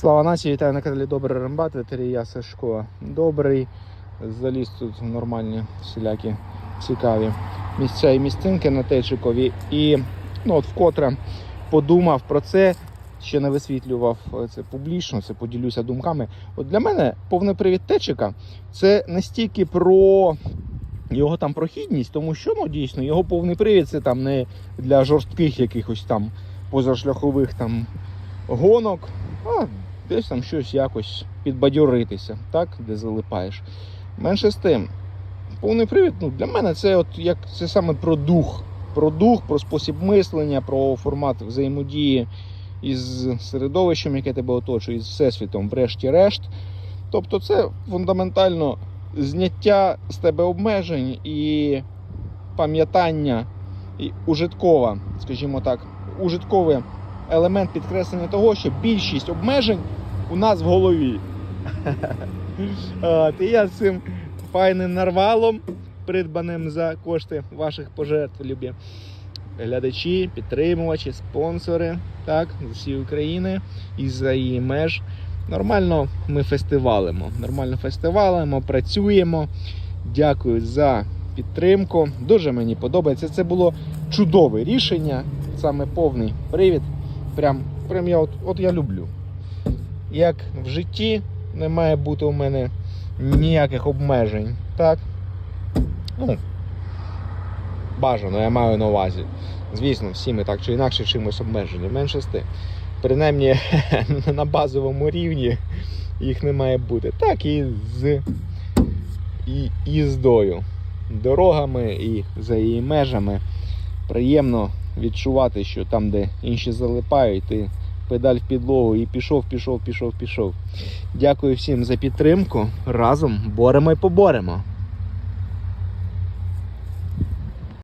Слава нації, вітаю на каналі Добрий Рембат, ветерія Сашко. Добрий. Заліз тут нормальні всілякі цікаві місця і місцинки на Течикові. І ну, от вкотре подумав про це, ще не висвітлював це публічно, це поділюся думками. От для мене повний привід Течика це не стільки про його там прохідність, тому що ну, дійсно його повний привід це там не для жорстких якихось там позашляхових там гонок, а десь там щось якось підбадьоритися, так, де залипаєш. Менше з тим, повний привід ну, для мене це от як це саме про дух. Про дух, про спосіб мислення, про формат взаємодії із середовищем, яке тебе оточує, із всесвітом, врешті-решт. Тобто, це фундаментально зняття з тебе обмежень і пам'ятання, і ужиткова, скажімо так, ужитковий елемент підкреслення того, що більшість обмежень у нас в голові. От, і я з цим файним нарвалом, придбаним за кошти ваших пожертв, любі глядачі, підтримувачі, спонсори, так, з усієї України і за її меж. Нормально ми фестивалимо. Нормально фестивалимо, працюємо. Дякую за підтримку. Дуже мені подобається. Це було чудове рішення, саме повний привід. Прям, прям я от, от я люблю. Як в житті не має бути у мене ніяких обмежень. Так? Ну, бажано, я маю на увазі. Звісно, всі ми так чи інакше чимось обмежені. Менше з тим. Принаймні на базовому рівні їх не має бути. Так і з їздою, дорогами і за її межами. Приємно відчувати, що там, де інші залипають, ти педаль в підлогу і пішов, пішов, пішов, пішов. Дякую всім за підтримку. Разом боремо і поборемо.